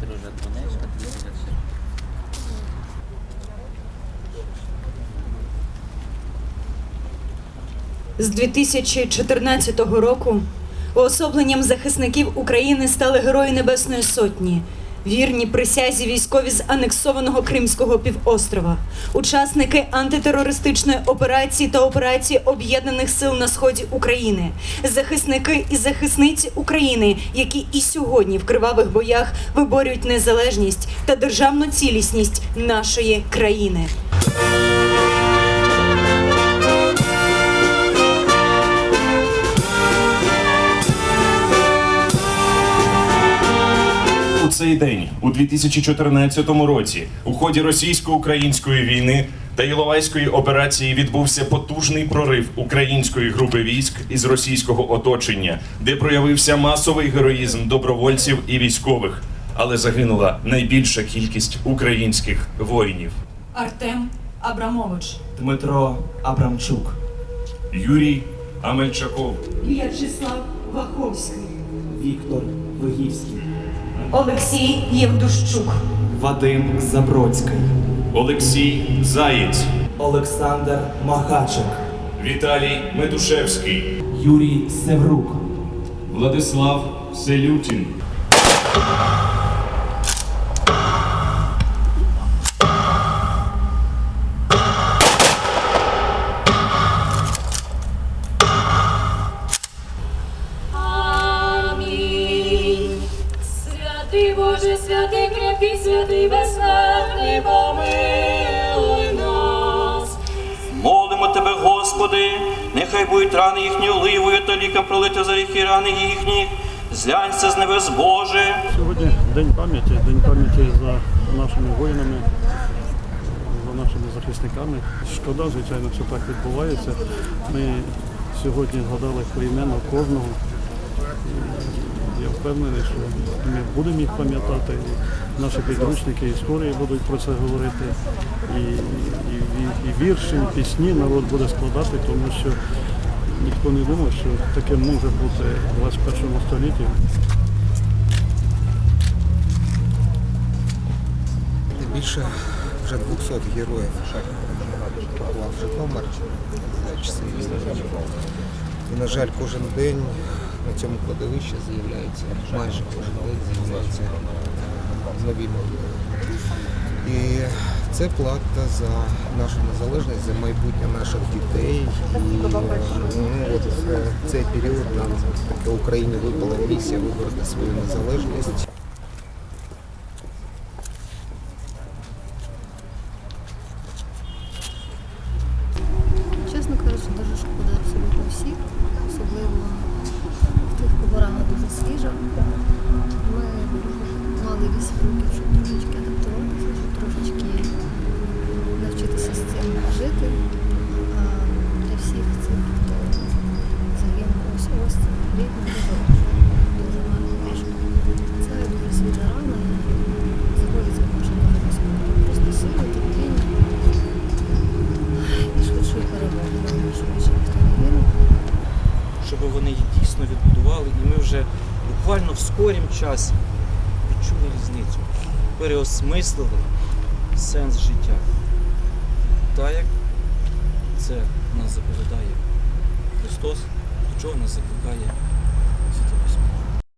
Дружа Донечка, 36. З 2014 року уособленням захисників України стали Герої Небесної Сотні, вірні присязі військові з анексованого Кримського півострова, учасники антитерористичної операції та операції Об'єднаних сил на сході України, захисники і захисниці України, які і сьогодні в кривавих боях виборюють незалежність та державну цілісність нашої країни. Цей день, у 2014 році, у ході російсько-української війни та Іловайської операції відбувся потужний прорив української групи військ із російського оточення, де проявився масовий героїзм добровольців і військових, але загинула найбільша кількість українських воїнів. Артем Абрамович. Дмитро Абрамчук, Юрій Амельчаков, В'ячеслав Ваховський, Віктор Вигівський, Олексій Євдущук, Вадим Забродський, Олексій Заєць, Олександр Махачик, Віталій Медушевський, Юрій Севрук, Владислав Селютін. Святий Боже, святий крепкий, святий безсмертний, помилуй нас. Молимо тебе, Господи, нехай будуть рани їхні оливою та ліком пролити за гріхи рани їхні. Зглянься з небес Боже. Сьогодні день пам'яті, день пам'яті за нашими воїнами, за нашими захисниками. Шкода, звичайно, що так відбувається. Ми сьогодні згадали поіменно кожного. Впевнений, що ми будемо їх пам'ятати. І наші підручники історії будуть про це говорити. І, і, і вірші, і пісні народ буде складати, тому що ніхто не думав, що таке може бути в 21 столітті. Більше вже 200 героїв поклав Житомир за часи війни. І, на жаль, кожен день на цьому кладовищі з'являється, майже кожен день з'являється нові могили. І це плата за нашу незалежність, за майбутнє наших дітей. І ну, от е, цей період нам таке Україні випала місія вибороти свою незалежність. Свіжа. Ми мали 8 років, щоб трошечки адаптуватися, щоб трошечки навчитися з цим жити. А для всіх цих, хто загинув ось ось рідно дуже дуже важко. Це дуже свіжа рана заходиться кожен обов'язково. Просто сили, терпіння. І швидшої перемоги, нам швидше ніхто не вірить. щоб вони дійсно відбудували, і ми вже буквально в скорім часі відчули різницю, переосмислили сенс життя. Так як це нас заповідає Христос, до чого нас закликає